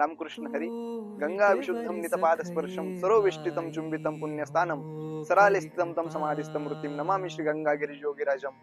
रामकृष्ण हरी गंगा विशुद्धम नितपाद स्पर्शम सर्व विष्टितम चुंबितम पुण्यस्थानम सराले स्थितम तम समाधिस्थम मृत्यूम नमामि श्री गंगागिरी योगीराजम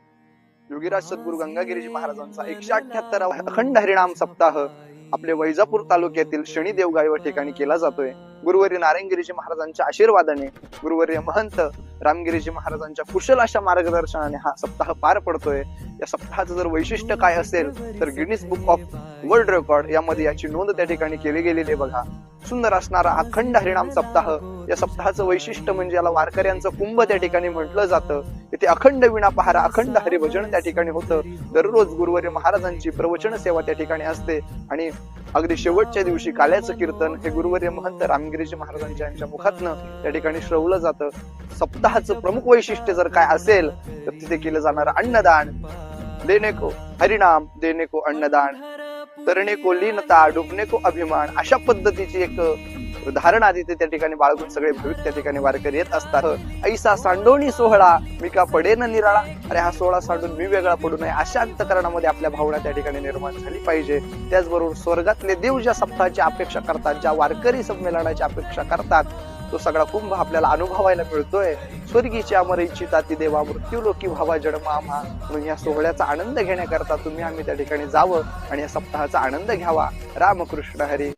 योगीराज सद्गुरु गंगागिरीजी महाराजांचा एकशे अठ्याहत्तरावा अखंड हरिणाम सप्ताह आपले वैजापूर तालुक्यातील शनी देवगाव या ठिकाणी केला जातोय. गुरुवारी नारायणगिरीजी महाराजांच्या आशीर्वादाने गुरुवारी महंत रामगिरीजी महाराजांच्या कुशल अशा मार्गदर्शनाने हा सप्ताह पार पडतोय. या सप्ताहाचं जर वैशिष्ट्य काय असेल तर Guinness book of world record यामध्ये याची नोंद त्या ठिकाणी केली गेलेली आहे बघा. सुंदर असणारा अखंड हरिणाम सप्ताह. या सप्ताहाचं वैशिष्ट्य म्हणजे याला वारकऱ्यांचं कुंभ त्या ठिकाणी म्हटलं जातं. इथे अखंड विणा पहारा अखंड हरिभजन त्या ठिकाणी होतं. दररोज गुरुवारी महाराजांची प्रवचन सेवा त्या ठिकाणी असते. आणि अगदी शेवटच्या दिवशी काल्याचं कीर्तन हे गुरुवारी महंत रामगिरीजी महाराजांच्या यांच्या मुखातनं त्या ठिकाणी श्रवलं जातं. सप्ताहाचं प्रमुख वैशिष्ट्य जर काय असेल तर तिथे केलं जाणारं अन्नदान. देणे को हरिणाम देणे को अन्नदान. तरणे को लीनता डुबणे को अभिमान अशा पद्धतीची एक धारणा तिथे त्या ठिकाणी बाळगून सगळे भाविक त्या ठिकाणी वारकरी येत असतात. ऐसा सांडोणी सोहळा मी का पडेन निराळा? अरे हा सोहळा सांडून मी वेगळा पडू नये. अशा अंतकरणामध्ये आपल्या भावना त्या ठिकाणी निर्माण झाली पाहिजे. त्याचबरोबर स्वर्गातले देव ज्या सप्ताहाची अपेक्षा करतात ज्या वारकरी संमेलनाची अपेक्षा करतात तो सगळा कुंभ आपल्याला अनुभवायला मिळतोय. स्वर्गीची अमर इच्छिता ती देवा मृत्यू लोकी व्हावा जन्म आम्हा म्हणून या सोहळ्याचा आनंद घेण्याकरता तुम्ही आम्ही त्या ठिकाणी जावं आणि या सप्ताहाचा आनंद घ्यावा. रामकृष्ण हरी.